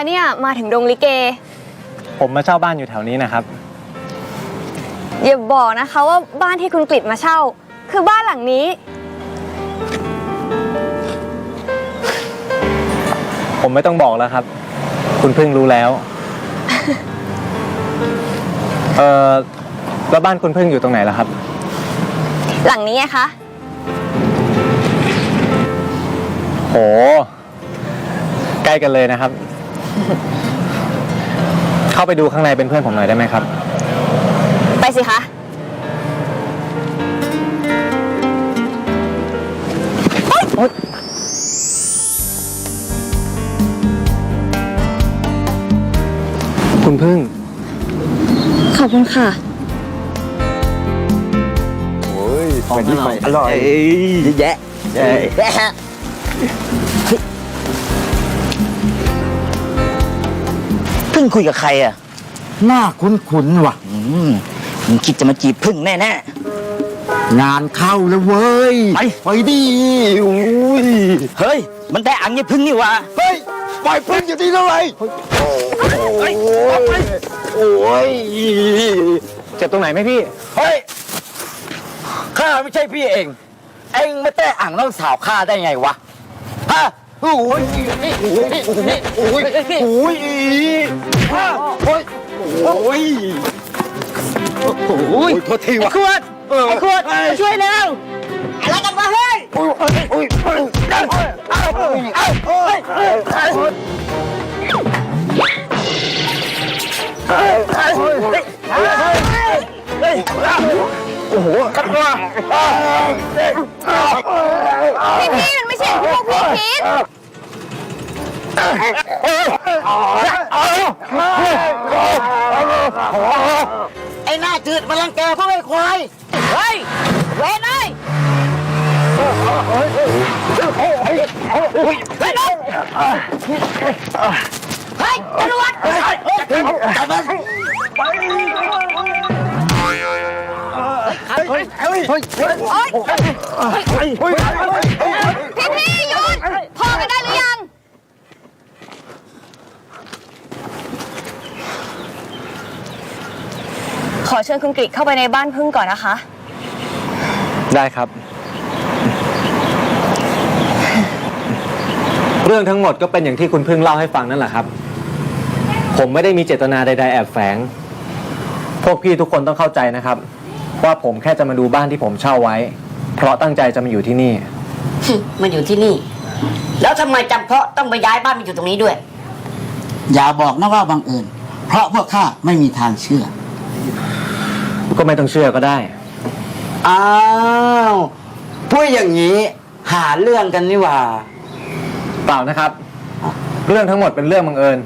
มาไงคะเนี่ย มาถึงดงลิเก ผมมาเช่าบ้านอยู่แถวนี้นะครับ อย่าบอกนะคะว่าบ้านที่คุณกฤษมาเช่า คือบ้านหลังนี้ ผมไม่ต้องบอกแล้วครับ คุณเพิ่งรู้แล้ว เออแล้วบ้านคุณเพิ่งอยู่ตรงไหนล่ะครับ หลังนี้ไงคะโห ใกล้กันเลยนะครับ เข้าไปดูข้างในเป็นเพื่อนผมหน่อยได้ไหมครับ ไปสิคะ คุณพึ่ง ขอบคุณค่ะ โอ้ยของวันนี้อร่อย อร่อยเยอะแยะเยอะแยะ พึ่งคุยกับใครอะหน้าคุ้นๆว่ะ อืมมึงคิดจะมาจีบพึ่งแน่งานเข้าแล้วเว้ย ไปไปดิอุ้ยๆเฮ้ย มันได้อังยี่พึ่งนี่หวะเฮ้ยปล่อยพึ่งอยู่ที่เท่าไหร่โอ้ยโอ้ยเจ็บตรงไหนไหมพี่ เฮ้ยข้าไม่ใช่พี่เอง เองมาแต่อ่างน้องสาวข้าได้ไงวะฮะ โอ้ยโอ้ยโอ้ยโอ้ยโอ้ยโอ้ยโอ้ยโอ้ยโทษทีวะขวดไอ้ขวดมาช่วยแล้วอะไรกันวะเฮ้ยโอ้ยโอ้ยโอ้ยโอ้ยโอ้ยโอ้ยพี่พี่มันไม่ใช่พวกพี่คิด ไอ้หน้าจืดมาลังแกพวกไอ้ควายเฮ้ยเว้นไอ้เฮ้ยตำรวจจับมันพี่พี่หยุดพอกันได้หรือยัง ขอเชิญคุณกฤษเข้าไปในบ้านพึ่งก่อนนะคะ ได้ครับ เรื่องทั้งหมดก็เป็นอย่างที่คุณพึ่งเล่าให้ฟังนั่นแหละครับ ผมไม่ได้มีเจตนาใด ๆ แอบแฝง พวกพี่ทุกคนต้องเข้าใจนะครับ ว่าผมแค่จะมาดูบ้านที่ผมเช่าไว้ เพราะตั้งใจจะมาอยู่ที่นี่ มาอยู่ที่นี่ แล้วทำไมจำเพาะต้องไปย้ายบ้านมาอยู่ตรงนี้ด้วย อย่าบอกนะว่าบังเอิญเพราะพวกข้าไม่มีทางเชื่อ ก็ไม่ต้องเชื่อก็ได้ อ้าวพูดอย่างนี้หาเรื่องกันนี่หว่า เปล่านะครับ เรื่องทั้งหมดเป็นเรื่องบังเอิญ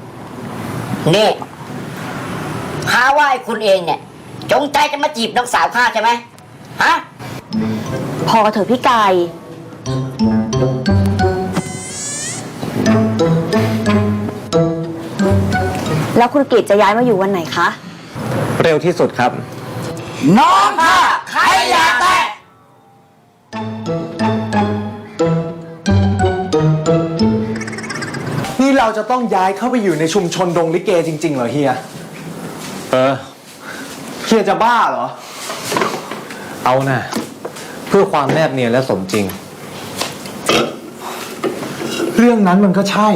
นี่ข้าว่าไอ้คุณเองเนี่ย จงใจจะมาจีบน้องสาวข้าใช่ไหมฮะ พอเถอะพี่ไก่แล้วคุณกฤษจะย้ายมาอยู่วันไหนคะ เร็วที่สุดครับ น้องข้าใครอยากแตะนี่เราจะต้องย้ายเข้าไปอยู่ในชุมชนดงลิเกจริง ๆ เหรอเฮีย เออ เฮียจะบ้าเหรอ เอานะเพื่อความแนบเนียนและสมจริง เรื่องนั้นมันก็ใช่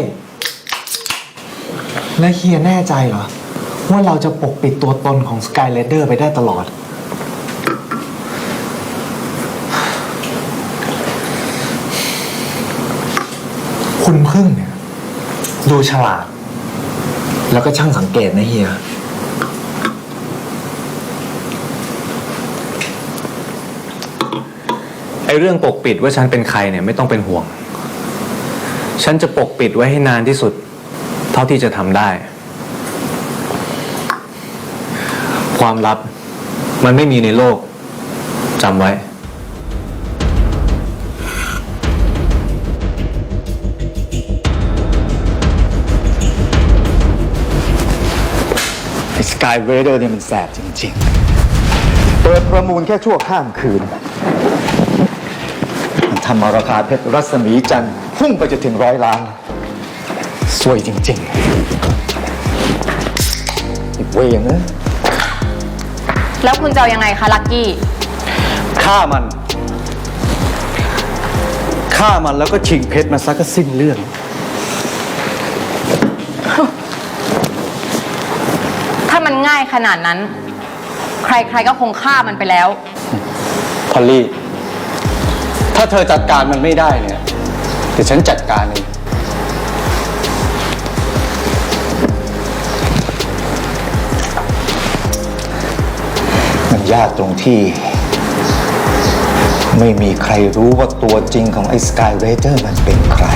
และเฮียแน่ใจเหรอ ว่าเราจะปกปิดตัวตนของสกายเลเดอร์ไปได้ตลอด คุณพึ่งเนี่ย ดูฉลาด แล้วก็ช่างสังเกตนะเฮีย ไอเรื่องปกปิดว่าฉันเป็นใครเนี่ยไม่ต้องเป็นห่วง ฉันจะปกปิดไว้ให้นานที่สุด เท่าที่จะทำได้ ความลับมันไม่มีในโลกจำไว้ายเวเดอร์เนี่ยมันแสบจริงๆ เปิดประมูลแค่ชั่วข้ามคืน มันทำเอาราคาเพชรรัศมีจันทร์พุ่งไปจะถึงร้อยล้าน สวยจริงๆอีกเวงนะแล้วคุณจะเอายังไงคะลักกี้ ฆ่ามัน ฆ่ามันแล้วก็ชิงเพชรมาซักก็สิ้นเรื่อง ถ้ายขนาดนั้น ใครๆก็คงฆ่ามันไปแล้ว พอลลี่ ถ้าเธอจัดการมันไม่ได้เนี่ยเดี๋ยวฉันจัดการเองมันยากตรงที่ ไม่มีใครรู้ว่าตัวจริงของไอ้สกายเรเดอร์มันเป็นใคร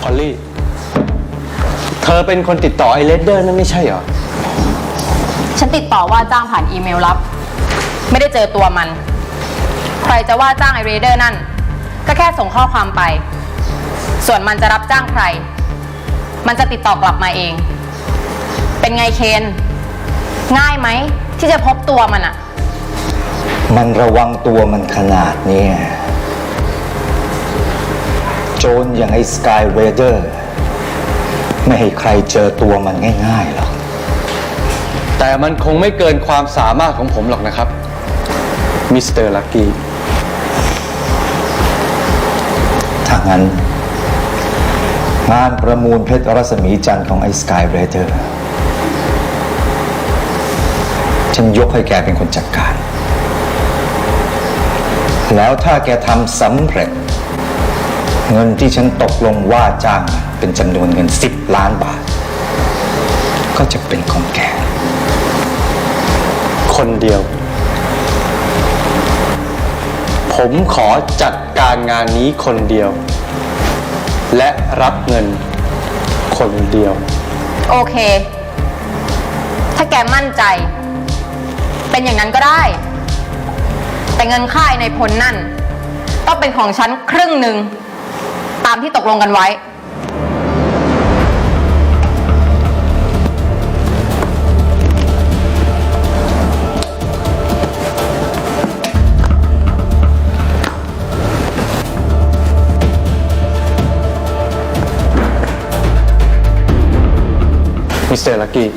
พอลลี่ เธอเป็นคนติดต่อไอ้เลดเดอร์นั่นไม่ใช่เหรอ ฉันติดต่อว่าจ้างผ่านอีเมลลับ ไม่ได้เจอตัวมัน ใครจะว่าจ้างไอเรเดอร์นั่น ก็แค่ส่งข้อความไป ส่วนมันจะรับจ้างใคร มันจะติดต่อกลับมาเอง เป็นไงเคน ง่ายไหม ที่จะพบตัวมันอะมันระวังตัวมันขนาดเนี้ยโจรอย่างไอ้สกายเรเดอร์ ไม่ให้ใครเจอตัวมันง่ายๆหรอก แต่มันคงไม่เกินความสามารถของผมหรอกนะครับ มิสเตอร์ลักกี้ ถ้างั้น งานประมูลเพชรรัศมีจันทร์ของไอ้สกายเรเดอร์ ฉันยกให้แกเป็นคนจัดการ แล้วถ้าแกทำสำเร็จ เงินที่ฉันตกลงว่าจ้างเป็นจำนวนเงิน10ล้านบาท ก็จะเป็นของแก คนเดียว ผมขอจัดการงานนี้คนเดียว และรับเงินคนเดียว โอเค ถ้าแกมั่นใจ เป็นอย่างนั้นก็ได้ แต่เงินค่ายในพลนั่นต้องเป็นของฉันครึ่งหนึ่ง ตามที่ตกลงกันไว้ มิสเตอร์ลักกี้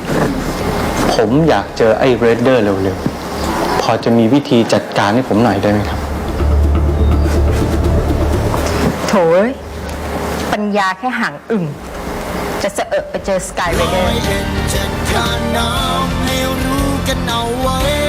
ผมอยากเจอไอ้เรดเดอร์เร็วๆ พอจะมีวิธีจัดการให้ผมหน่อยได้ไหมครับ โถย ปัญญาแค่ห่างอึ่ง จะเสอะไปเจอสกายเรเดอร์